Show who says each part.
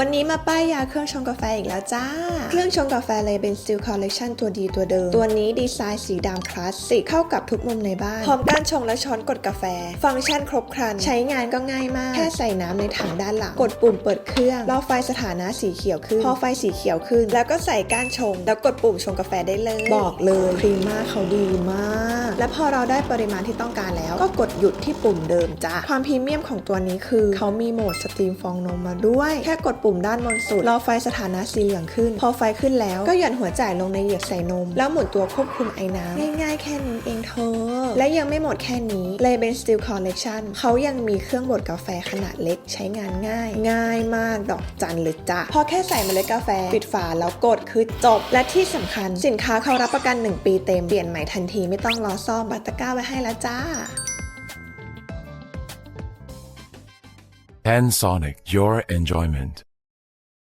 Speaker 1: วันนี้มาป้ายยาเครื่องชงกาแฟอีกแล้วจ้า เครื่องชงกาแฟเลยเป็น Steel Collection ตัวดีตัวเดิม ตัวนี้ดีไซน์สีดำคลาสสิกเข้ากับทุกมุมในบ้าน พร้อมการชงและช้อนกดกาแฟ ฟังก์ชันครบครัน ใช้งานก็ง่ายมาก แค่ใส่น้ำในถังด้านหลัง กดปุ่มเปิดเครื่องรอไฟสถานะสีเขียวขึ้น พอไฟสีเขียวขึ้น แล้วก็ใส่ก้านชง แล้วกดปุ่มชงกาแฟได้เลย บอกเลยครีมมาเขาดีมาก และพอเราได้ปริมาณที่ต้องการแล้ว ก็กดหยุดที่ปุ่มเดิมจ้ะความพรีเมียมของตัวนี้คือเขามีโหมดสตรีมฟองนมมาด้วย แค่กดปุ่มุ่มด้านบนสุดรอไฟสถานะสีเหลืองขึ้น พอไฟขึ้นแล้วก็หย่อนหัวจ่ายลงในเหยือกใส่นม แล้วหมุนตัวควบคุมไอ้น้ำง่ายๆแค่นี้เองเธอ และยังไม่หมดแค่นี้เลยเป็น Steel Collection เขายังมีเครื่องบดกาแฟขนาดเล็กใช้งานง่าย ง่ายมากดอกจันเลยจ้ะพอแค่ใส่เมล็ดกาแฟ ปิดฝาแล้วกดคือจบ และที่สำคัญสินค้าเขารับประกัน 1 ปีเต็มเปลี่ยนใหม่ทันทีไม่ต้องรอซ่อมบัตตะก้าไว้ให้แล้วจ้า
Speaker 2: Panasonic, your enjoyment.